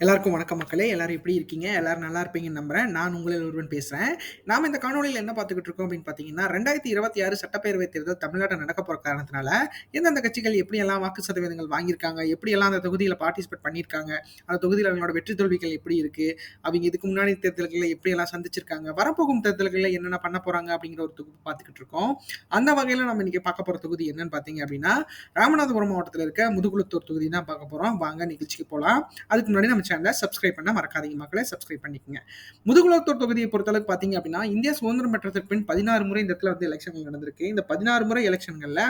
எல்லாருக்கும் வணக்கம் மக்களே. எல்லாரும் எப்படி இருக்கீங்க? எல்லாரும் நல்லா இருப்பீங்கன்னு நம்புறேன். நான் உங்களில் ஒருவன் பேசுறேன். நாம இந்த காணொலியில் என்ன பார்த்துக்கிட்டு இருக்கோம் அப்படின்னு பார்த்தீங்கன்னா ரெண்டாயிரத்தி இருபத்தி ஆறு சட்டப்பேரவை தேர்தல் தமிழ்நாட்டில் நடக்க போகிற காரணத்தினால எந்தெந்த கட்சிகள் எப்படி எல்லாம் வாக்கு சதவீதங்கள் வாங்கியிருக்காங்க எப்படி எல்லாம் அந்த தொகுதியில் பார்ட்டிசிபேட் பண்ணியிருக்காங்க அந்த தொகுதியில் அவங்களோட வெற்றி தோல்விகள் எப்படி இருக்கு அவங்க இதுக்கு முன்னாடி தேர்தல்களில் எப்படி எல்லாம் சந்திச்சிருக்காங்க வரப்போகும் தேர்தல்களில் என்னென்ன பண்ண போறாங்க அப்படிங்கிற ஒரு தொகுப்பு பார்த்துக்கிட்டு இருக்கோம். அந்த வகையில் நம்ம இன்னைக்கு பார்க்க போகிற தொகுதி என்னன்னு பார்த்தீங்க அப்படின்னா ராமநாதபுரம் மாவட்டத்தில் இருக்க முதுகுளத்தூர் தொகுதி தான் பார்க்க போகிறோம் வாங்க நிகழ்ச்சிக்கு போகலாம் அதுக்கு முன்னாடி நம்ம சேனலை சப்ஸ்கிரைப் பண்ண மறக்காதீங்க மக்களை சப்ஸ்கிரைப் பண்ணிக்கோங்க. முதுகுலத்தூர் தொகுதியை பொறுத்தளவுக்கு பார்த்தீங்க அப்படின்னா இந்தியா சுதந்திரம் பெற்றதற்கு பின் பதினாறு முறை இந்த இடத்துல வந்து எலெக்ஷன்கள் நடந்திருக்கு. இந்த பதினாறு முறை எலெக்ஷன்களில்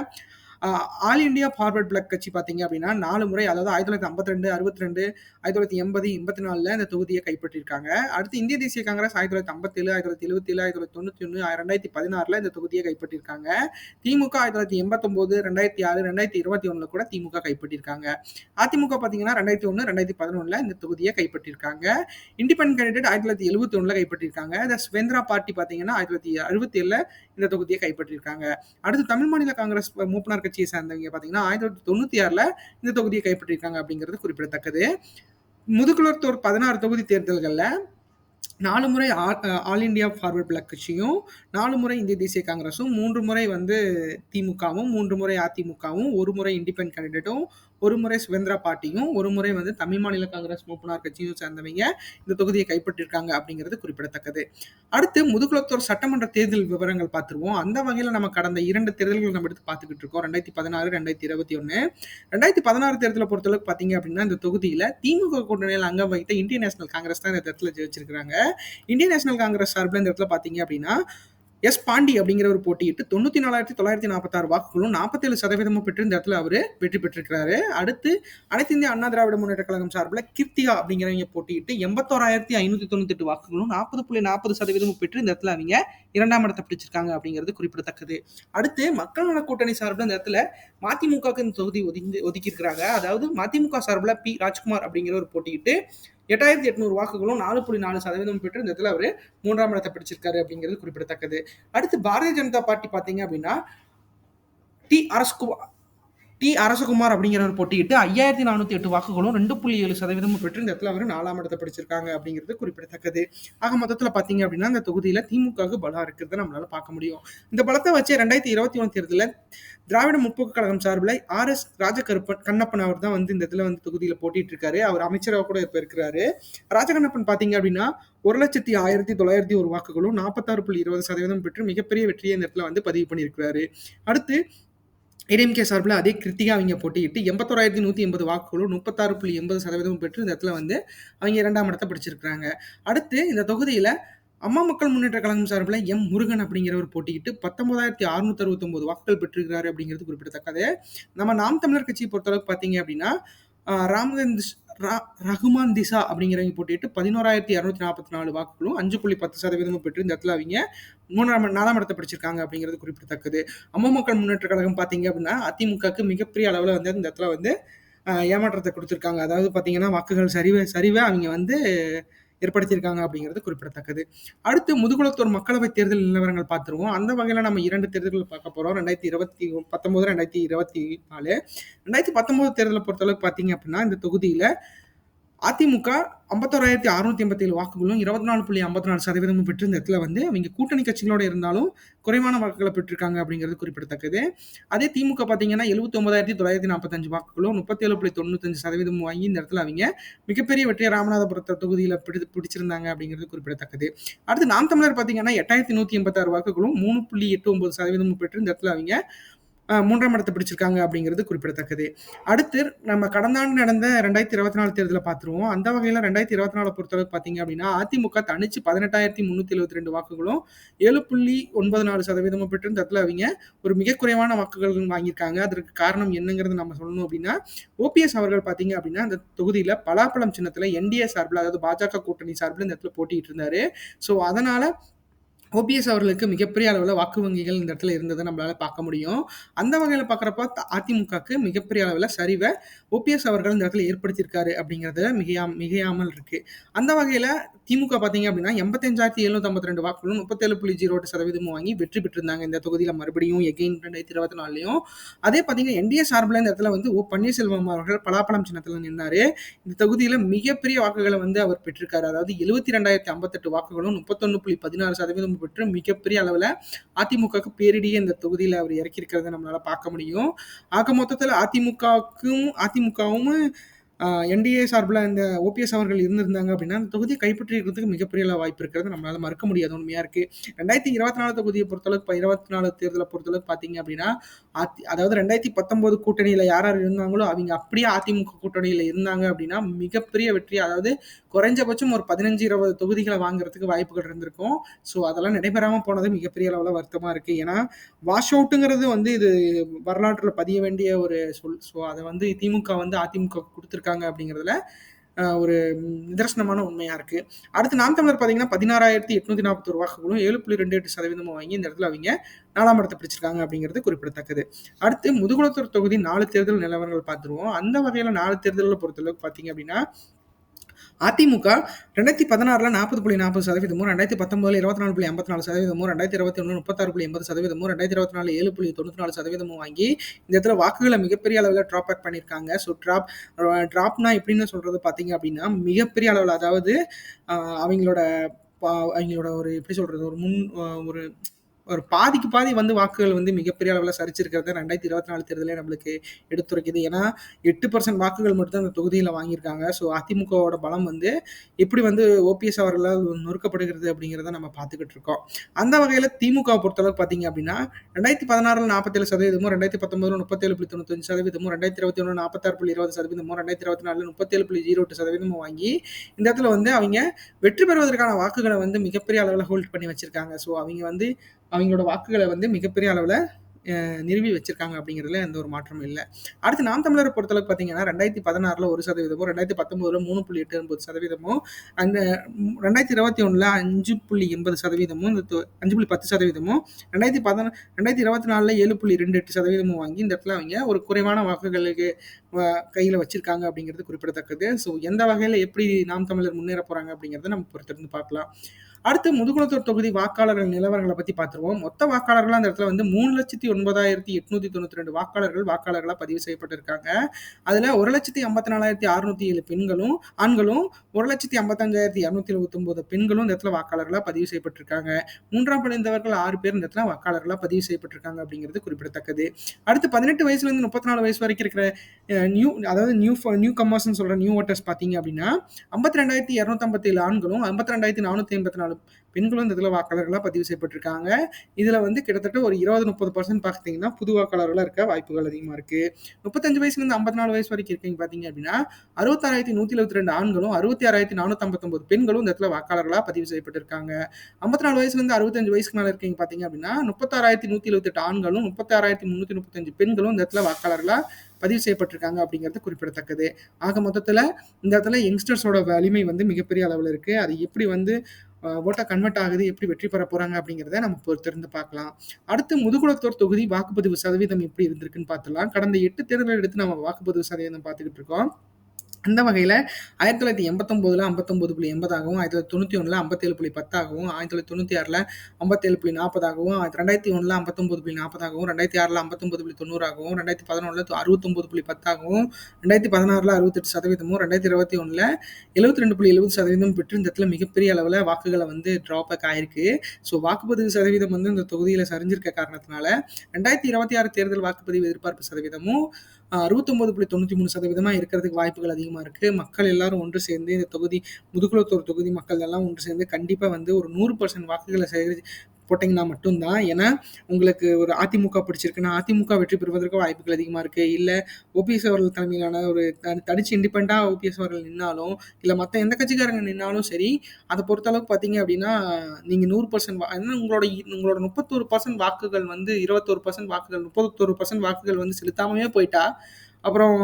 ஆல் இண்டியா ஃபார்வர்ட் பிளாக் கட்சி பார்த்தீங்க அப்படின்னா நாலு முறை அதாவது ஆயிரத்தி தொள்ளாயிரத்தி ஐம்பத்தி ரெண்டு அறுபத்தி ரெண்டு ஆயிரத்தி தொள்ளாயிரத்தி எண்பது எண்பத்தி நாலில் இந்த தொகுதியை கைப்பற்றிருக்காங்க அடுத்து இந்திய தேசிய காங்கிரஸ் ஆயிரத்தி தொள்ளாயிரத்தி ஐம்பத்தேழு ஆயிரத்தி தொள்ளாயிரத்தி எழுபத்தி ஏழு ஆயிரத்தி தொள்ளாயிரத்தி தொண்ணூற்றி ஒன்று ரெண்டாயிரத்தி பதினாறில் இந்த தொகுதியை கைப்பற்றிருக்காங்க திமுக ஆயிரத்தி தொள்ளாயிரத்தி எண்பத்தொம்போது ரெண்டாயிரத்தி ஆறு ரெண்டாயிரத்தி இருபத்தி ஒன்றில் கூட திமுக கைப்பற்றிருக்காங்க அதிமுக பார்த்தீங்கன்னா ரெண்டாயிரத்தி ஒன்று ரெண்டாயிரத்தி பதினொன்றில் இந்த தொகுதியை கைப்பற்றிருக்காங்க இண்டிபெண்ட் கேண்டிடேட் ஆயிரத்தி தொள்ளாயிரத்தி எழுபத்தி ஒன்றில் கைப்பற்றிருக்காங்க இந்த ஸ்வேந்திரா பார்ட்டி பார்த்தீங்கன்னா ஆயிரத்தி தொள்ளாயிரத்தி அறுபத்தி ஏழில் இந்த தொகுதியை கைப்பற்றிருக்காங்க அடுத்து தமிழ் மாநில காங்கிரஸ் மூப்பனார் கட்சியை சேர்ந்தவங்க பார்த்தீங்கன்னா ஆயிரத்தி தொள்ளாயிரத்தி தொண்ணூற்றி ஆறில் இந்த தொகுதியை கைப்பற்றிருக்காங்க அப்படிங்கிறது குறிப்பிடத்தக்கது. முதுகுளத்தூர் பதினாறு தொகுதி தேர்தல்களில் நாலு முறை ஆல் இண்டியா ஃபார்வர்ட் பிளாக் கட்சியும் நாலு முறை இந்திய தேசிய காங்கிரஸும் மூன்று முறை வந்து திமுகவும் மூன்று முறை அதிமுகவும் ஒரு முறை இண்டிபெண்ட் கேண்டிடேட்டும் ஒரு முறை சுதந்திரா பார்ட்டியும் ஒரு முறை வந்து தமிழ் மாநில காங்கிரஸ் மூப்பனார் கட்சியும் சேர்ந்தவங்க இந்த தொகுதியை கைப்பற்றிருக்காங்க அப்படிங்கிறது குறிப்பிடத்தக்கது. அடுத்து முதுகுளத்தூர் சட்டமன்ற தேர்தல் விவரங்கள் பார்த்துருவோம். அந்த வகையில் நம்ம கடந்த இரண்டு தேர்தல்கள் நம்ம எடுத்து பார்த்துக்கிட்டு இருக்கோம். ரெண்டாயிரத்தி பதினாறு ரெண்டாயிரத்தி இருபத்தி ஒன்று ரெண்டாயிரத்தி பதினாறு தேர்தலை பொறுத்தளவுக்கு பார்த்தீங்க அப்படின்னா இந்த தொகுதியில் திமுக கூட்டணியில் அங்கம் வகித்த இந்திய நேஷனல் காங்கிரஸ் தான் இந்த இடத்துல ஜெயிச்சிருக்காங்க இந்தியன் நேஷனல் காங்கிரஸ் சார்பில் இந்த இடத்துல பார்த்தீங்க அப்படின்னா எஸ் பாண்டி அப்படிங்கிற ஒரு போட்டியிட்டு தொண்ணூத்தி நாலாயிரத்தி தொள்ளாயிரத்தி நாற்பத்தாறு வாக்குகளும் நாற்பத்தேழு சதவீதமும் பெற்று இந்த இடத்துல அவர் வெற்றி பெற்றிருக்கிறாரு. அடுத்து அனைத்து இந்திய அண்ணா திராவிட முன்னேற்ற கழகம் சார்பில் கிருத்திகா அப்படிங்கிறவங்க போட்டியிட்டு எண்பத்தோராயிரத்தி ஐநூத்தி தொண்ணூத்தெட்டு வாக்குகளும் நாற்பது புள்ளி நாற்பது சதவீதமும் பெற்று இந்த இடத்துல அவங்க இரண்டாம் இடத்தை பிடிச்சிருக்காங்க அப்படிங்கிறது குறிப்பிடத்தக்கது. அடுத்து மக்கள் நல கூட்டணி சார்பில் இந்த இடத்துல மதிமுகவுக்கு இந்த தொகுதி ஒதுங்கி ஒதுக்கி ஒதுக்கியிருக்கிறாங்க. அதாவது மதிமுக சார்பில் பி. ராஜ்குமார் அப்படிங்கிற ஒரு போட்டியிட்டு எட்டாயிரத்தி எட்நூறு வாக்குகளும் நாலு புள்ளி நாலு சதவீதம் பெற்று இந்த இடத்துல அவர் மூன்றாம் இடத்தை பிடிச்சிருக்காரு அப்படிங்கிறது குறிப்பிடத்தக்கது. அடுத்து பாரதிய ஜனதா பார்ட்டி பார்த்தீங்க அப்படின்னா டி அரஸ்குமார் டி அரசகுமார் அப்படிங்கிறவர் போட்டியிட்டு ஐயாயிரத்தி நானூற்றி எட்டு வாக்குகளும் ரெண்டு புள்ளி ஏழு சதவீதமும் பெற்று இந்த இடத்துல அவர் நாலாம் இடத்தை படிச்சிருக்காங்க அப்படிங்கிறது குறிப்பிடத்தக்கது. ஆக மொத்தத்தில் பார்த்தீங்க அப்படின்னா இந்த தொகுதியில் திமுக பலம் இருக்கிறத நம்மளால பார்க்க முடியும். இந்த பலத்தை வச்சு ரெண்டாயிரத்தி இருபத்தி ஒன்று தேர்தலில் திராவிட முற்போக்கு கழகம் சார்பில் ஆர் எஸ் ராஜகருப்பன் கண்ணப்பன் அவர் தான் வந்து இந்த இடத்துல வந்து தொகுதியில் போட்டிட்டு இருக்காரு. அவர் அமைச்சராக கூட இப்போ இருக்கிறாரு. ராஜகண்ணப்பன் பார்த்தீங்க அப்படின்னா ஒரு லட்சத்தி ஆயிரத்தி தொள்ளாயிரத்தி ஒரு வாக்குகளும் நாற்பத்தாறு புள்ளி இருபது சதவீதம் பெற்று மிகப்பெரிய வெற்றியை இந்த இடத்துல வந்து பதிவு பண்ணியிருக்கிறாரு. அடுத்து ஏடிஎம்கே சார்பில் அதே கிருத்திகா அவங்க போட்டியிட்டு எண்பத்தோராயிரத்தி நூற்றி எண்பது வாக்குகளும் முப்பத்தாறு புள்ளி எண்பது சதவீதம் பெற்று இந்த இடத்துல வந்து அவங்க இரண்டாம் இடத்தை பிடிச்சிருக்கிறாங்க. அடுத்து இந்த தொகுதியில் அம்மா மக்கள் முன்னேற்ற கழகம் சார்பில் எம் முருகன் அப்படிங்கிறவர் போட்டிக்கிட்டு பத்தொன்பதாயிரத்தி அறுநூத்தி அறுபத்தொம்பது வாக்குகள் பெற்றிருக்கிறாரு அப்படிங்கிறது குறிப்பிடத்தக்கது. நம்ம நாம் தமிழர் கட்சியை பொறுத்தளவுக்கு பார்த்தீங்க அப்படின்னா ராமகந்த் ரகுமான் திசா அப்படிங்கிறவங்க போட்டிட்டு பதினோராயிரத்தி இரநூத்தி நாற்பத்தி நாலு வாக்குகளும் அஞ்சு புள்ளி பத்து சதவீதமும் பெற்று இந்த இடத்துல அவங்க மூணாம் நாலாம் இடத்தை படிச்சிருக்காங்க அப்படிங்கிறது குறிப்பிடத்தக்கது. அம்மா மக்கள் முன்னேற்ற கழகம் பார்த்தீங்க அப்படின்னா அதிமுகவுக்கு மிகப்பெரிய அளவில் வந்து இந்த இடத்துல வந்து ஏமாற்றத்தை கொடுத்துருக்காங்க. அதாவது பார்த்தீங்கன்னா வாக்குகள் சரிவே சரிவை அவங்க வந்து ஏற்படுத்தியிருக்காங்க அப்படிங்கிறது குறிப்பிடத்தக்கது. அடுத்து முதுகுளத்தூர் மக்களவை தேர்தல் நிலவரங்கள் பார்த்துருவோம். அந்த வகையில் நம்ம இரண்டு தேர்தல்கள் பார்க்க போகிறோம் ரெண்டாயிரத்தி இருபத்தி பத்தொம்போது ரெண்டாயிரத்தி இருபத்தி நாலு. ரெண்டாயிரத்தி பத்தொம்போது தேர்தலை பொறுத்தளவுக்கு பார்த்தீங்க அப்படின்னா இந்த தொகுதியில் அதிமுக ஐம்பத்தோராயிரத்தி அறுநூத்தி எண்பத்தி ஏழு வாக்குகளும் இருபத்தி நாலு புள்ளி ஐம்பத்தி நாலு சதவீதமும் பெற்று இந்த இடத்துல வந்து அவங்க கூட்டணி கட்சிகளோட இருந்தாலும் குறைவான வாக்குகளை பெற்றிருக்காங்க அப்படிங்கிறது குறிப்பிடத்தக்கது. அதே திமுக பார்த்தீங்கன்னா எழுபத்தி ஒன்பதாயிரத்தி தொள்ளாயிரத்தி நாற்பத்தஞ்சு வாக்குகளும் முப்பத்தேழு புள்ளி தொண்ணூத்தஞ்சு சதவீதம் வாங்கி இந்த இடத்துல அவங்க மிகப்பெரிய வெற்றியை ராமநாதபுரத்தை தொகுதியில் பிடி பிடிச்சிருந்தாங்க அப்படிங்கிறது குறிப்பிடத்தக்கது. அடுத்து நாம் தமிழர் பார்த்தீங்கன்னா எட்டாயிரத்தி நூற்றி எண்பத்தாறு வாக்குகளும் மூணு புள்ளி எட்டு ஒன்பது சதவீதமும் பெற்று இந்த இடத்துல அவங்க மூன்றாம் இடத்தை பிடிச்சிருக்காங்க அப்படிங்கிறது குறிப்பிடத்தக்கது. அடுத்து நம்ம கடந்த ஆண்டு நடந்த ரெண்டாயிரத்தி இருபத்தி நாலு தேர்தலை பார்த்துருவோம். அந்த வகையில் ரெண்டாயிரத்தி இருபத்தி நாலு பொறுத்தளவுக்கு பார்த்தீங்க அப்படின்னா அதிமுக தனிச்சு பதினெட்டாயிரத்தி முந்நூற்றி எழுபத்தி ரெண்டு வாக்குகளும் ஏழு புள்ளி ஒன்பது நாலு சதவீதமும் பெற்று இந்த இடத்துல அவங்க ஒரு மிக குறைவான வாக்குகள் வாங்கியிருக்காங்க. அதற்கு காரணம் என்னங்கிறது நம்ம சொல்லணும் அப்படின்னா ஓபிஎஸ் அவர்கள் பார்த்தீங்க அப்படின்னா அந்த தொகுதியில் பலாப்பழம் சின்னத்தில் என்டிஏ சார்பில் அதாவது பாஜக கூட்டணி சார்பில் இந்த இடத்துல போட்டிட்டு இருந்தாரு ஸோ அதனால ஓபிஎஸ் அவர்களுக்கு மிகப்பெரிய அளவில் வாக்கு வங்கிகள் இந்த இடத்துல இருந்ததை நம்மளால பார்க்க முடியும். அந்த வகையில் பார்க்குறப்ப த அதிமுகக்கு மிகப்பெரிய அளவில் சரிவை ஓபிஎஸ் அவர்கள் இந்த இடத்துல ஏற்படுத்தியிருக்காரு அப்படிங்கிறத மிகையா மிகையாமல் இருக்கு. அந்த வகையில் திமுக பார்த்தீங்க அப்படின்னா 85,752 வாக்குகளும் 37.08% வாங்கி வெற்றி பெற்றிருந்தாங்க இந்த தொகுதியில் மறுபடியும் எகெயின் 2024லயும். அதே பார்த்தீங்கன்னா என்டிஏ சார்பில் இந்த இடத்துல வந்து ஓ. பன்னீர்செல்வம் அவர்கள் பலாப்பழம் சின்னத்தில் நின்னார் இந்த தொகுதியில் மிகப்பெரிய வாக்குகளை வந்து அவர் பெற்றிருக்காரு. அதாவது 72,058 வாக்குகளும் 31.16% பெற்று மிகப்பெரிய அளவில் அதிமுகவுக்கு பேரிடியே இந்த தொகுதியில் அவர் இறக்கியிருக்கிறத நம்மளால பார்க்க முடியும். ஆக மொத்தத்தில் அதிமுகவுக்கும் அதிமுகவும் என்டிஏ சார்பில் இந்த ஓபிஎஸ் அவர்கள் இருந்திருந்தாங்க அப்படின்னா, அந்த தொகுதியை கைப்பற்றியிருக்கிறதுக்கு மிகப்பெரிய வாய்ப்பு இருக்கிறது நம்மளால மறுக்க முடியாத உண்மையா இருக்கு. 2024 தொகுதிய பொறுத்தளவுக்கு 24 தேர்தல பொறுத்தளவுக்கு பார்த்தீங்க அப்படின்னா, அதி அதாவது 2019 கூட்டணியில யார் யார் இருந்தாங்களோ, அவங்க அப்படியே அதிமுக கூட்டணியில் இருந்தாங்க அப்படின்னா, மிகப்பெரிய வெற்றி அதாவது குறைஞ்சபட்சம் ஒரு பதினஞ்சு இருபது தொகுதிகளை வாங்குறதுக்கு வாய்ப்புகள் இருந்திருக்கும். ஸோ அதெல்லாம் நடைபெறாமல் போனது மிகப்பெரிய அளவில் வருத்தமாக இருக்குது ஏன்னா, வாஷ் அவுட்டுங்கிறது வந்து இது வரலாற்றில் பதிய வேண்டிய ஒரு சொல். ஸோ அதை வந்து திமுக வந்து அதிமுக கொடுத்துருக்கு இருக்காங்க அப்படிங்கிறதுல ஒரு நிதர்சனமான உண்மையா இருக்கு. அடுத்து நாம் தமிழர் பார்த்தீங்கன்னா, 16,841 வாக்குகளும் 7.28% வாங்கி இந்த இடத்துல அவங்க நாலாம் இடத்தை பிடிச்சிருக்காங்க அப்படிங்கிறது குறிப்பிடத்தக்கது. அடுத்து முதுகுளத்தூர் தொகுதி நாலு தேர்தல் நிலவரங்கள் பார்த்துருவோம். அந்த வகையில நாலு தேர்தலில் பொறுத்தளவுக்கு பார்த்தீங்க அப்படின்னா, அதிமுக ரெண்டாயிரத்தி பதினாறில் நாற்பது புள்ளி நாற்பது சதவீதமும் ரெண்டாயிரத்தி பத்தொன்பதில் இருபத்தி நாலு புள்ளி ஐம்பத்தி நாலு சதவீதமும் ரெண்டாயிரத்தி இருபத்தி ஒன்று முப்பத்தாறு புள்ளி எண்பது சதவீதமும் ரெண்டாயிரத்தி இருபத்தி நாலு ஏழு புள்ளி தொண்ணூற்றி நாலு சதவீதமும் வாங்கி இந்த இடத்துல வாக்குகளை மிகப்பெரிய அளவில் ட்ராப் அவுட் பண்ணியிருக்காங்க. ஸோ ட்ராப் ட்ராப்னா எப்படின்னு சொல்கிறது பார்த்தீங்க அப்படின்னா மிகப்பெரிய அளவில் அதாவது அவங்களோட அவங்களோட ஒரு எப்படி சொல்கிறது ஒரு முன் ஒரு ஒரு பாதிக்கு பாதி வந்து வாக்குகள் வந்து மிகப்பெரிய அளவில் சரிச்சிருக்கிறத ரெண்டாயிரத்தி இருபத்தி நாலு தேர்தலில் நம்மளுக்கு எடுத்துரைக்குது. ஏன்னா எட்டு பர்சன்ட் வாக்குகள் மட்டும் அந்த தொகுதியில் வாங்கியிருக்காங்க. ஸோ அதிமுகவோட பலம் வந்து எப்படி வந்து ஓபிஎஸ் அவர்களால் நொறுக்கப்படுகிறது அப்படிங்கிறத நம்ம பார்த்துக்கிட்டு இருக்கோம் அந்த வகையில் திமுக பொறுத்தளவுக்கு பார்த்தீங்க அப்படின்னா ரெண்டாயிரத்தி பதினாறில் நாற்பத்தேழு சதவீதமும் ரெண்டாயிரத்தி பத்தொன்பதுல முப்பத்தேழு புள்ளி தொண்ணூத்தஞ்சு சதவீதமும் ரெண்டாயிரத்தி இருபத்தி ஒன்று நாற்பத்தாறு புள்ளி இருபது சதவீதமும் ரெண்டாயிரத்தி இருபத்தி நாலில் முப்பத்தேழு புள்ளி ஜீரோ எட்டு சதவீதமும் வாங்கி இந்த இடத்துல வந்து அவங்க வெற்றி பெறுவதற்கான வாக்குகளை வந்து மிகப்பெரிய அளவில் ஹோல்ட் பண்ணி வச்சிருக்காங்க. ஸோ அவங்க வந்து அவங்களோட வாக்குகளை வந்து மிகப்பெரிய அளவில் நிறுவி வச்சிருக்காங்க அப்படிங்கிறதுல எந்த ஒரு மாற்றமும் இல்லை. அடுத்து நாம் தமிழரை பொறுத்தளவுக்கு பார்த்தீங்கன்னா ரெண்டாயிரத்தி பதினாறில் ஒரு சதவீதமும் ரெண்டாயிரத்தி பத்தொம்போதில் மூணு புள்ளி எட்டு ஒன்பது சதவீதமும் அந்த ரெண்டாயிரத்தி இருபத்தி ஒன்றில் அஞ்சு புள்ளி எண்பது சதவீதமும் இந்த அஞ்சு புள்ளி பத்து சதவீதமும் ரெண்டாயிரத்தி பதினா ரெண்டாயிரத்தி இருபத்தி நாலில் ஏழு புள்ளி ரெண்டு எட்டு சதவீதமும் வாங்கி இந்த இடத்துல அவங்க ஒரு குறைவான வாக்குகளுக்கு கையில் வச்சிருக்காங்க அப்படிங்கிறது குறிப்பிடத்தக்கது. ஸோ எந்த வகையில் எப்படி நாம் தமிழர் முன்னேற போகிறாங்க அப்படிங்கிறத நம்ம பொறுத்திருந்து பார்க்கலாம். அடுத்து முதுகுளத்தூர் தொகுதி வாக்காளர்கள் நிலவரங்களை பற்றி பார்த்துருவோம். மொத்த வாக்காளர்கள் அந்த இடத்துல வந்து மூணு லட்சத்தி ஒன்பதாயிரத்தி எட்நூத்தி தொண்ணூத்தி ரெண்டு வாக்காளர்கள் வாக்காளர்களாக பதிவு செய்யப்பட்டிருக்காங்க. அதில் ஒரு லட்சத்தி ஐம்பத்தி நாலாயிரத்தி அறுநூத்தி ஏழு பெண்களும் ஆண்களும் ஒரு லட்சத்தி ஐம்பத்தஞ்சாயிரத்தி இரநூத்தி எழுபத்தி ஒன்பது பெண்களும் இந்த இடத்துல வாக்காளர்களாக பதிவு செய்யப்பட்டிருக்காங்க. மூன்றாம் பணிந்தவர்கள் ஆறு பேர் இந்த இடத்துல வாக்காளர்களாக பதிவு செய்யப்பட்டிருக்காங்க அப்படிங்கிறது குறிப்பிடத்தக்கது. அடுத்து பதினெட்டு வயசுலேருந்து முப்பத்தி நாலு வயசு வரைக்கும் இருக்கிற நியூ அதாவது நியூ நியூ கம்மர்ஸ்னு சொல்கிற நியூ ஓட்டர்ஸ் பார்த்தீங்க அப்படின்னா ஐம்பத்தி ரெண்டாயிரத்தி இரநூத்தம்பத்தி ஏழு ஆண்களும் ஐம்பத்தி ரெண்டாயிரத்தி நானூற்றி எண்பத்தி நாலு பெண்களும் இந்த இடத்துல வாக்காளர்களாக பதிவு செய்யப்பட்டிருக்காங்க. இதில் வந்து கிட்டத்தட்ட ஒரு 20, 30% பார்த்தீங்கன்னா, புது வாக்காளர்களாக இருக்க வாய்ப்புகள் அதிகமாக இருக்குது முப்பத்தஞ்சு வயசுலேருந்து 54 வயசு வரைக்கும் இருக்கீங்க பார்த்தீங்க அப்படின்னா, 66,172 ஆண்களும், 66,459 பெண்களும் இந்த இடத்துல வாக்காளர்களாக பதிவு செய்யப்பட்டிருக்காங்க. 54 வயசுலேருந்து 65 வயசுக்கு மேலே இருக்கீங்க பார்த்தீங்க அப்படின்னா, 36,178 ஆண்களும், 36,335 பெண்களும் இந்த இடத்துல வாக்காளர்களாக பதிவு செய்யப்பட்டிருக்காங்க அப்படிங்கிறது குறிப்பிடத்தக்கது. ஆக மொத்தத்தில் இந்த இடத்துல யங்ஸ்டர்ஸோட வலிமை வந்து மிகப்பெரிய அளவில் இருக்குது அது எப்படி வந்து ஓட்டா கன்வெர்ட் ஆகுது, எப்படி வெற்றி பெற போறாங்க அப்படிங்கிறத நம்ம பொறுத்திருந்து பார்க்கலாம். அடுத்து முதுகுளத்தூர் தொகுதி வாக்குப்பதிவு சதவீதம் எப்படி இருந்திருக்குன்னு பார்த்துலாம் கடந்த எட்டு தேர்தல் எடுத்து நம்ம வாக்குப்பதிவு சதவீதம் பார்த்துக்கிட்டு இருக்கோம். அந்த வகையில் ஆயிரத்தி தொள்ளாயிரத்தி எண்பத்தொம்போதில் ஐம்பத்தொம்போது புள்ளி எண்பதாகவும் ஆயிரத்தி தொள்ளாயிரத்தி தொண்ணூற்றி ஒன்றில் ஐம்பத்தேழு புள்ளி பத்தாகவும் ஆயிரத்தி தொள்ளாயிரத்தி தொண்ணூற்றி ஆறில் ஐம்பத்தேழு புள்ளி நாற்பதாகவும் ரெண்டாயிரத்தி ஒன்றில் ஐம்பத்தொம்போது புள்ளி நாற்பதாகவும் ரெண்டாயிரத்தி ஆறில் ஐம்பத்தொம்போது புள்ளி தொண்ணூறாகவும் ரெண்டாயிரத்தி பதினொன்றில் அறுபத்தொம்போது புள்ளி பத்தாகவும் ரெண்டாயிரத்தி பதினாறில் அறுபத்தெட்டு சதவீதமும் ரெண்டாயிரத்தி இருபத்தி ஒன்றில் எழுபத்தி ரெண்டு புள்ளி எழுபது சதவீதம் பெற்று இந்த இடத்துல மிகப்பெரிய அளவில் வாக்குகளை வந்து ட்ராபேக் ஆயிருக்கு. ஸோ வாக்குப்பதிவு சதவீதம் வந்து இந்த தொகுதியில் சரிஞ்சிருக்க காரணத்தினால ரெண்டாயிரத்தி இருபத்தி ஆறு தேர்தல் வாக்குப்பதிவு எதிர்பார்ப்பு சதவீதமும் அறுபத்தொம்போது புள்ளி தொண்ணூற்றி மூணு சதவீதமாக இருக்கிறதுக்கு வாய்ப்புகள் அதிகமாக இருக்குது மக்கள் எல்லாரும் ஒன்று சேர்ந்து இந்த தொகுதி முதுகுளத்தூர் தொகுதி மக்கள் எல்லாம் ஒன்று சேர்ந்து கண்டிப்பாக வந்து ஒரு நூறு பர்சன்ட் வாக்குகளை சேகரி போட்டிங்கன்னா மட்டும்தான் ஏன்னா, உங்களுக்கு ஒரு அதிமுக பிடிச்சிருக்குன்னா, அதிமுக வெற்றி பெறுவதற்கு வாய்ப்புகள் அதிகமாக இருக்குது இல்லை ஓபிஎஸ் அவர்கள் தலைமையிலான ஒரு த தனிச்சு இண்டிபெண்ட்டாக ஓபிஎஸ் அவர்கள் நின்னாலும், இல்லை மற்ற எந்த கட்சிக்காரங்க நின்னாலும் சரி, அதை பொறுத்தளவுக்கு பார்த்தீங்க அப்படின்னா, நீங்கள் நூறு பர்சன்ட் வா ஏன்னா உங்களோட உங்களோட 31% வாக்குகள் வந்து 21% வாக்குகள் 31% வாக்குகள் வந்து செலுத்தாமே போயிட்டா, அப்புறம்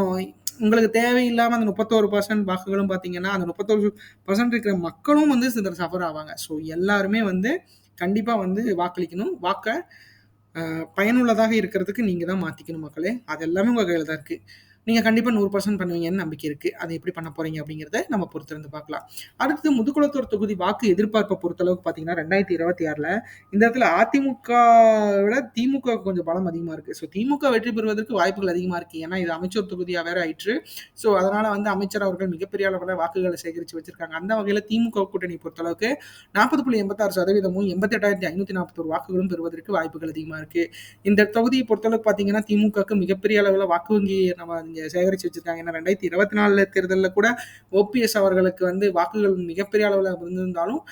உங்களுக்கு தேவையில்லாமல் அந்த 31% வாக்குகளும் பார்த்தீங்கன்னா, அந்த 31% இருக்கிற மக்களும் வந்து சிலர் சஃபர் ஆவாங்க. ஸோ எல்லாருமே வந்து கண்டிப்பாக வந்து வாக்களிக்கணும். வாக்கை பயனுள்ளதாக இருக்கிறதுக்கு நீங்கள் தான் மாற்றிக்கணும் மக்களே. அது எல்லாமே உங்கள் கையில் தான் இருக்குது நீங்கள் கண்டிப்பாக நூறு பர்சன்ட் பண்ணுவீங்கன்னு நம்பிக்கை இருக்குது அதை எப்படி பண்ண போகிறீங்க அப்படிங்கிறத நம்ம பொறுத்திருந்து பார்க்கலாம். அடுத்து முதுகுளத்தூர் தொகுதி வாக்கு எதிர்பார்ப்பை பொறுத்தளவுக்கு பார்த்தீங்கன்னா, 2026ல இந்த இடத்துல அதிமுக விட திமுக கொஞ்சம் பலம் அதிகமாக இருக்குது ஸோ திமுக வெற்றி பெறுவதற்கு வாய்ப்புகள் அதிகமாக இருக்குது ஏன்னா இது அமைச்சர் தொகுதியாக வேற ஆயிற்று. ஸோ அதனால் வந்து அமைச்சர் அவர்கள் மிகப்பெரிய அளவில் வாக்குகளை சேகரித்து வச்சிருக்காங்க. அந்த வகையில் திமுக கூட்டணி பொறுத்தளவுக்கு 40.86% 88,541 வாக்குகளும் பெறுவதற்கு வாய்ப்புகள் அதிகமாக இருக்குது இந்த தொகுதியை பொறுத்தளவுக்கு பார்த்தீங்கன்னா, திமுகவுக்கு மிகப்பெரிய அளவில் வாக்கு வங்கி நம்ம இங்கே சேகரித்து வச்சுருக்காங்க. ஏன்னா ரெண்டாயிரத்தி இருபத்தி நாலில் தேர்தலில் கூட ஓபிஎஸ் அவர்களுக்கு வந்து வாக்குகள் மிகப்பெரிய அளவில் இருந்திருந்தாலும்,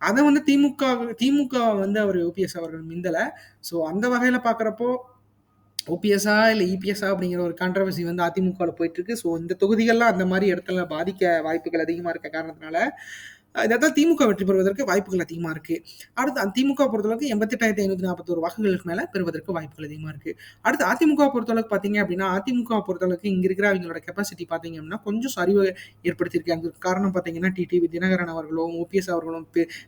அதை வந்து திமுக திமுக வந்து அவர் ஓபிஎஸ் அவர்கள் மிந்தலை. ஸோ அந்த வகையில் பார்க்குறப்போ ஓபிஎஸ்ஸா இல்லை இபிஎஸ்ஸா அப்படிங்கிற ஒரு கான்ட்ரவர்சி வந்து அதிமுகவில் போயிட்டுருக்கு ஸோ இந்த தொகுதிகள்லாம் அந்த மாதிரி இடத்துல பாதிக்க வாய்ப்புகள் அதிகமாக இருக்க காரணத்தினால, இந்த இடத்துல திமுக வெற்றி பெறுவதற்கு வாய்ப்புகள் அதிகமாக இருக்கு. அடுத்து திமுக பொறுத்தளவுக்கு 88,541 வாக்குகளுக்கு மேலே பெறுவதற்கு வாய்ப்புகள் அதிகமாக இருக்கு. அடுத்து அதிமுக பொறுத்தளவுக்கு பார்த்தீங்க அப்படின்னா, அதிமுக பொறுத்தளவுக்கு இங்க இருக்கிற அவங்களோட கெப்பாசிட்டி பார்த்தீங்க அப்படின்னா, கொஞ்சம் சரிவு ஏற்படுத்தியிருக்கு. அதுக்கு காரணம் பார்த்தீங்கன்னா, டிடிவி தினகரன் அவர்களும், ஓபிஎஸ் அவர்களும்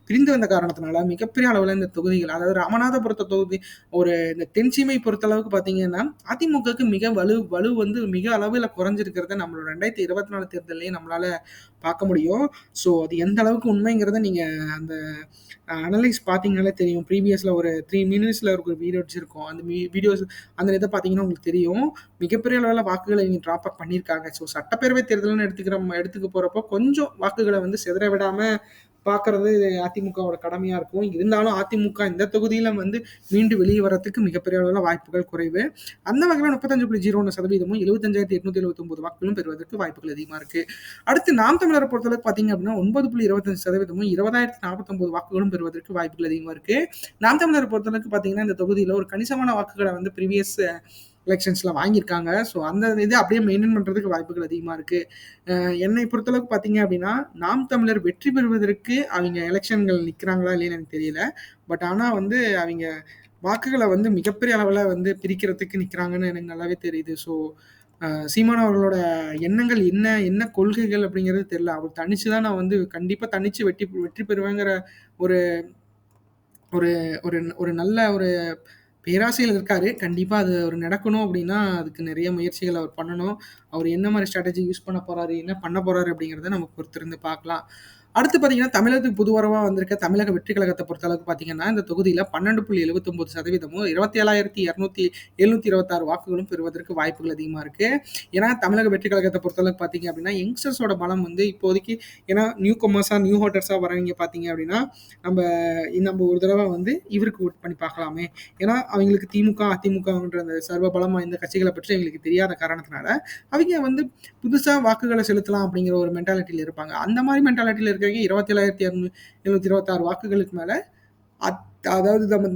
பிரிந்து வந்த காரணத்தினால மிகப்பெரிய அளவில் இந்த தொகுதிகள் அதாவது ராமநாதபுரத்த தொகுதி ஒரு இந்த தென்சீமை பொறுத்தளவுக்கு பார்த்தீங்கன்னா, அதிமுகவுக்கு மிக வலு வலு வந்து மிக அளவில் குறைஞ்சிருக்கிறத நம்மளோட ரெண்டாயிரத்தி இருபத்தி நாலு தேர்தலையும் நம்மளால பார்க்க முடியும். ஸோ அது எந்த அளவுக்கு உண்மைங்கிறத நீங்கள் அந்த அனலைஸ் பார்த்தீங்கனாலே தெரியும். ப்ரீவியஸில் ஒரு த்ரீ மினிட்ஸில் ஒரு வீடியோஸ் இருக்கும். அந்த வீடியோஸ் அந்த இதை பார்த்தீங்கன்னா உங்களுக்கு தெரியும். மிகப்பெரிய அளவில் வாக்குகளை நீங்கள் ட்ராப் அப் பண்ணியிருக்காங்க. ஸோ சட்டப்பேரவை தேர்தல்னு எடுத்துக்கிற எடுத்துக்க போகிறப்போ கொஞ்சம் வாக்குகளை வந்து சிதற விடாமல் பார்க்கறது அதிமுகவோட கடமையா இருக்கும். இருந்தாலும் அதிமுக இந்த தொகுதியில வந்து மீண்டும் வெளியே வரதுக்கு மிகப்பெரிய அளவில் வாய்ப்புகள் குறைவு. அந்த வகையான முப்பத்தஞ்சு புள்ளி சிரோன்னு சதவீதமும் 35.01% 75,879 வாக்குகளும் பெறுவதற்கு வாய்ப்புகள் அதிகமா இருக்கு. அடுத்து நாம் தமிழரை பொறுத்தளவுக்கு பார்த்தீங்க அப்படின்னா, 9.25% 20,049 வாக்குகளும் பெறுவதற்கு வாய்ப்புகள் அதிகமா இருக்கு. நாம் தமிழரை பொறுத்தளவுக்கு பார்த்தீங்கன்னா, இந்த தொகுதியில ஒரு கணிசமான வாக்குகளை வந்து ப்ரீவியஸ் எலெக்ஷன்ஸில் வாங்கியிருக்காங்க. ஸோ அந்த இது அப்படியே மெயின்டைன் பண்ணுறதுக்கு வாய்ப்புகள் அதிகமாக இருக்குது என்னை பொறுத்தளவுக்கு பார்த்தீங்க அப்படின்னா, நாம் தமிழர் வெற்றி பெறுவதற்கு அவங்க எலெக்ஷன்கள் நிற்கிறாங்களா இல்லைன்னு எனக்கு தெரியல. பட் ஆனால் வந்து அவங்க வாக்குகளை வந்து மிகப்பெரிய அளவில் வந்து பிரிக்கிறதுக்கு நிற்கிறாங்கன்னு எனக்கு நல்லாவே தெரியுது. ஸோ சீமான் அவர்களோட எண்ணங்கள் என்ன? என்ன கொள்கைகள் அப்படிங்கிறது தெரியல. அவர் தனிச்சு தான் நான் வந்து கண்டிப்பாக தனிச்சு வெற்றி வெற்றி பெறுவேங்கிற ஒரு ஒரு ஒரு ஒரு நல்ல ஒரு பேராசையில் இருக்காரு. கண்டிப்பாக அது அவர் நடக்கணும் அப்படின்னா, அதுக்கு நிறைய முயற்சிகள் அவர் பண்ணணும். அவர் என்ன மாதிரி ஸ்ட்ராட்டஜி யூஸ் பண்ண போறாரு? என்ன பண்ண போறாரு? அப்படிங்கிறத நம்ம பொறுத்திருந்து பார்க்கலாம். அடுத்து பார்த்தீங்கன்னா, தமிழகத்துக்கு புதுவரவாக வந்திருக்க தமிழக வெற்றி கழகத்த பொறுத்தளவுக்கு பார்த்தீங்கன்னா, இந்த தொகுதியில் பன்னெண்டு புள்ளி எழுபத்தொம்பது சதவீதமும் இருபத்தி ஏழாயிரத்தி இரநூத்தி எழுநூத்தி இருபத்தாறு வாக்குகளும் பெறுவதற்கு வாய்ப்புகள் அதிகமாக இருக்கு. ஏன்னா, தமிழக வெற்றி கழகத்தை பொறுத்தளவுக்கு பார்த்தீங்க அப்படின்னா, யங்ஸ்டர்ஸோட பலம் வந்து இப்போதைக்கு ஏன்னா நியூ கமர்ஸா, நியூ ஹோட்டர்ஸாக வரவங்க பார்த்தீங்க அப்படின்னா, நம்ம நம்ம ஒரு தடவை வந்து இவருக்கு ஓட் பண்ணி பார்க்கலாமே. ஏன்னா, அவங்களுக்கு திமுக, அதிமுகன்ற அந்த சர்வ பலம் வாய்ந்த கட்சிகளை பற்றி எங்களுக்கு தெரியாத காரணத்தினால, அவங்க வந்து புதுசாக வாக்குகளை செலுத்தலாம் அப்படிங்கிற ஒரு மென்டாலிட்டியில் இருப்பாங்க. அந்த மாதிரி மென்டாலிட்டியில் மாரி மென்டாலிட்டில இருக்கிறவங்க 27,726 வாக்குகளுக்கு மேல அத் அதாவது நம்ம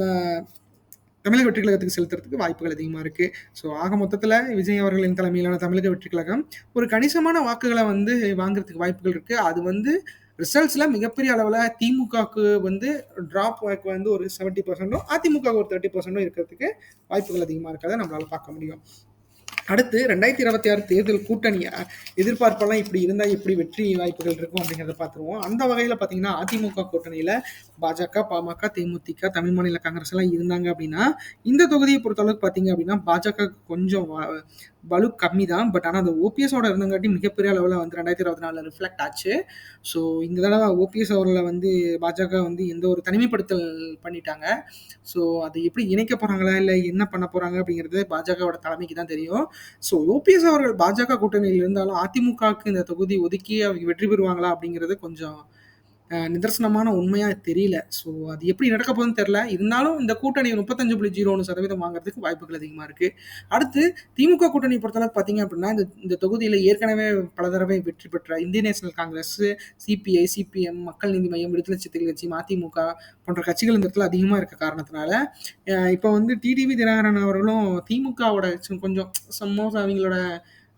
தமிழக வெற்றி கழகத்துக்கு செலுத்துறதுக்கு வாய்ப்புகள் அதிகமா இருக்கு. ஸோ ஆக மொத்தத்தில் விஜய் அவர்களின் தலைமையிலான தமிழக வெற்றி கழகம் ஒரு கணிசமான வாக்குகளை வந்து வாங்குறதுக்கு வாய்ப்புகள் இருக்கு. அது வந்து ரிசல்ட்ஸ்ல மிகப்பெரிய அளவில் திமுகவுக்கு வந்து ட்ராப் வாக்கு வந்து ஒரு 70%ம் அதிமுகவுக்கு ஒரு தேர்ட்டி பர்சண்ட்டோ இருக்கிறதுக்கு வாய்ப்புகள் அதிகமா இருக்கிறத நம்மளால பார்க்க முடியும். அடுத்து 2026 தேர்தல் கூட்டணி எதிர்பார்ப்பெல்லாம் இப்படி இருந்தால் எப்படி வெற்றி வாய்ப்புகள் இருக்கும் அப்படிங்கிறத பார்த்துருவோம். அந்த வகையில் பார்த்தீங்கன்னா, அதிமுக கூட்டணியில் பாஜக, பாமக, தேமுதிக, தமிழ் மாநில காங்கிரஸ் எல்லாம் இருந்தாங்க அப்படின்னா, இந்த தொகுதியை பொறுத்தளவுக்கு பார்த்தீங்க அப்படின்னா, பாஜக கொஞ்சம் வ வலு கம்மி தான். பட் ஆனால் அந்த ஓபிஎஸோட இருந்தங்காட்டி மிகப்பெரிய அளவுல வந்து 2024ல ரிஃப்ளெக்ட் ஆச்சு. ஸோ இந்த தடவை ஓபிஎஸ் அவர்கள வந்து பாஜக வந்து எந்த ஒரு தனிமைப்படுத்தல் பண்ணிட்டாங்க. ஸோ அது எப்படி இணைக்க போகிறாங்களா இல்லை என்ன பண்ண போகிறாங்க அப்படிங்கிறது பாஜகவோட தலைமைக்கு தான் தெரியும். ஸோ ஓபிஎஸ் அவர்கள் பாஜக கூட்டணியில் இருந்தாலும் அதிமுகவுக்கு இந்த தொகுதி ஒதுக்கி அவங்க வெற்றி பெறுவாங்களா? அப்படிங்கிறது கொஞ்சம் நிதர்சனமான உண்மையா தெரியல. ஸோ அது எப்படி நடக்க போகுதுன்னு தெரியல. இருந்தாலும் இந்த கூட்டணி 35.01% வாங்குறதுக்கு வாய்ப்புகள் அதிகமாக இருக்கு. அடுத்து திமுக கூட்டணி பொறுத்தளவுக்கு பார்த்தீங்க அப்படின்னா, இந்த இந்த தொகுதியில் ஏற்கனவே பல தடவை வெற்றி பெற்ற இந்திய நேஷனல் காங்கிரஸ், சிபிஐ, சிபிஎம், மக்கள் நீதி மையம் விடுதலை சிறுத்தைகள் கட்சி, மதிமுக போன்ற கட்சிகள் இந்த இடத்துல அதிகமாக இருக்க காரணத்தினால, இப்போ வந்து டிடிவி தினகரன் அவர்களும் திமுகவோட கொஞ்சம் சம்மோஸ் அவங்களோட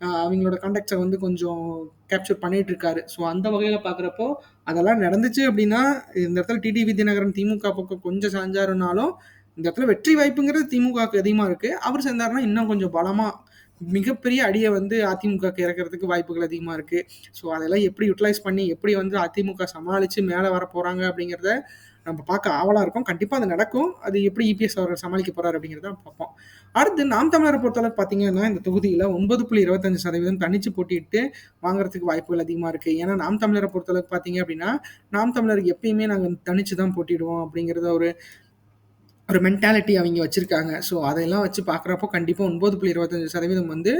அவங்களோட கான்டாக்ட்ஸ வந்து கொஞ்சம் கேப்சர் பண்ணிட்டு இருக்காரு. ஸோ அந்த வகையில் பார்க்குறப்போ, அதெல்லாம் நடந்துச்சு அப்படின்னா, இந்த இடத்துல டிடிவி தினகரன் திமுக பக்கம் கொஞ்சம் சாஞ்சாருனாலும், இந்த இடத்துல வெற்றி வாய்ப்புங்கிறது திமுகவுக்கு அதிகமாக இருக்கு. அவர் சேர்ந்தாருன்னா இன்னும் கொஞ்சம் பலமாக மிகப்பெரிய அடியை வந்து அதிமுகக்கு இறக்கிறதுக்கு வாய்ப்புகள் அதிகமாக இருக்கு. ஸோ அதெல்லாம் எப்படி யூட்டிலைஸ் பண்ணி, எப்படி வந்து அதிமுக சமாளித்து மேலே வர போகிறாங்க அப்படிங்கிறத நம்ம பார்க்க ஆவலாக இருக்கும் கண்டிப்பாக அது நடக்கும். அது எப்படி இபிஎஸ் அவர் சமாளிக்க போறாரு அப்படிங்கிறத பார்ப்போம். அடுத்து நாம் தமிழரை பொறுத்தளவுக்கு பார்த்தீங்கன்னா, இந்த தொகுதியில் ஒன்பது புள்ளி இருபத்தஞ்சு சதவீதம் தனிச்சு போட்டிட்டு வாங்குறதுக்கு வாய்ப்புகள் அதிகமாக இருக்குது ஏன்னா, நாம் தமிழரை பொறுத்தளவுக்கு பார்த்தீங்க அப்படின்னா, நாம் தமிழருக்கு எப்பயுமே நாங்கள் தனிச்சு தான் போட்டிடுவோம் அப்படிங்கிறத ஒரு ஒரு மென்டாலிட்டி அவங்க வச்சுருக்காங்க. ஸோ அதையெல்லாம் வச்சு பார்க்குறப்போ கண்டிப்பாக ஒன்போது புள்ளி இருபத்தஞ்சு சதவீதம் வந்து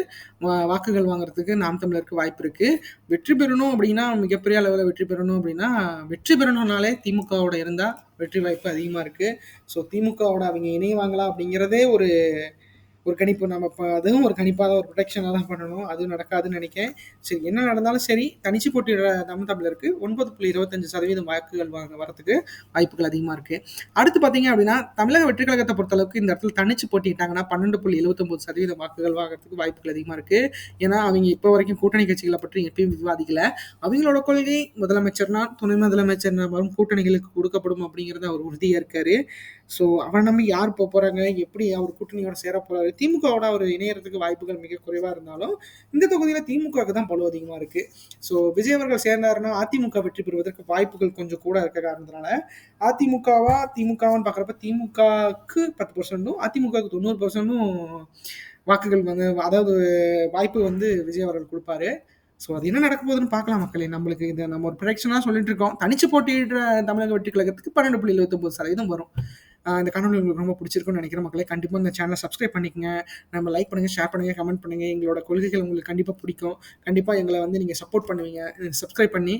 வா வாக்குகள் வாங்குறதுக்கு நாம் தமிழருக்கு வாய்ப்பு இருக்குது வெற்றி பெறணும் அப்படின்னா, மிகப்பெரிய அளவில் வெற்றி பெறணும் அப்படின்னா, வெற்றி பெறணும்னாலே திமுகவோட இருந்தால் வெற்றி வாய்ப்பு அதிகமாக இருக்குது ஸோ திமுகவோட அவங்க இணைவாங்களா அப்படிங்கிறதே ஒரு ஒரு கணிப்பு. நம்ம அதுவும் ஒரு கணிப்பாக தான் ஒரு ப்ரொடெக்ஷனாக தான் பண்ணணும். அதுவும் நடக்காதுன்னு நினைக்கிறேன் சரி என்ன நடந்தாலும் சரி, தனிச்சு போட்டியிட தமிழ் தமிழருக்கு 9.25% வாக்குகள் வாங்க வரதுக்கு வாய்ப்புகள் அதிகமாக இருக்குது அடுத்து பார்த்தீங்க அப்படின்னா, தமிழக வெற்றிக் கழகத்த பொறுத்தளவுக்கு இந்த இடத்துல தனிச்சு போட்டிட்டாங்கன்னா பன்னெண்டு புள்ளி எழுபத்தொம்பது சதவீதம் வாக்குகள் வாங்குறதுக்கு வாய்ப்புகள் அதிகமாக இருக்குது ஏன்னா, அவங்க இப்போ வரைக்கும் கூட்டணி கட்சிகளை பற்றி எப்பயும் விவாதிக்கல. அவங்களோட கொள்கை முதலமைச்சர்னா, துணை முதலமைச்சர்னா வரும் கூட்டணிகளுக்கு கொடுக்கப்படும் அப்படிங்கிறத அவர் உறுதியாக இருக்காரு. ஸோ அவரை நம்பி யார் போகிறாங்க எப்படி அவர் கூட்டணியோட சேர போகிறாரு திமுகவோட அவர் இணையறதுக்கு வாய்ப்புகள் மிக குறைவா இருந்தாலும், இந்த தொகுதியில திமுகவுக்கு தான் பலு அதிகமா இருக்கு. ஸோ விஜய் அவர்கள் சேர்ந்தாருன்னா, அதிமுக வெற்றி பெறுவதற்கு வாய்ப்புகள் கொஞ்சம் கூட இருக்க காரணத்தினால, அதிமுகவா, திமுகவான்னு பார்க்குறப்ப திமுகவுக்கு பத்து பர்சன்ட்டும் அதிமுகவுக்கு தொண்ணூறு பர்சன்ட்டும் வாக்குகள் வந்து அதாவது வாய்ப்பு வந்து விஜய் அவர்கள் கொடுப்பாரு ஸோ அது என்ன நடக்க போகுதுன்னு பார்க்கலாம் மக்களே. நம்மளுக்கு இந்த நம்ம ஒரு ப்ரடிக்ஷனா சொல்லிட்டு இருக்கோம். தனிச்சு போட்டியிடுற தமிழக வெற்றி கழகத்துக்கு 12.79% வரும். இந்த கனவு உங்களுக்கு ரொம்ப பிடிச்சிருக்குன்னு நினைக்கிற மக்களே. கண்டிப்பாக இந்த சேனலை சப்ஸ்கிரைப் பண்ணிக்கங்க. நம்ம லைக் பண்ணுங்க, ஷேர் பண்ணுங்கள் கமெண்ட் பண்ணுங்கள் எங்களோட கொள்கைகள் உங்களுக்கு கண்டிப்பாக பிடிக்கும். கண்டிப்பாக எங்களை வந்து நீங்கள் சப்போர்ட் பண்ணுவீங்க. சப்ஸ்கிரைப் பண்ணி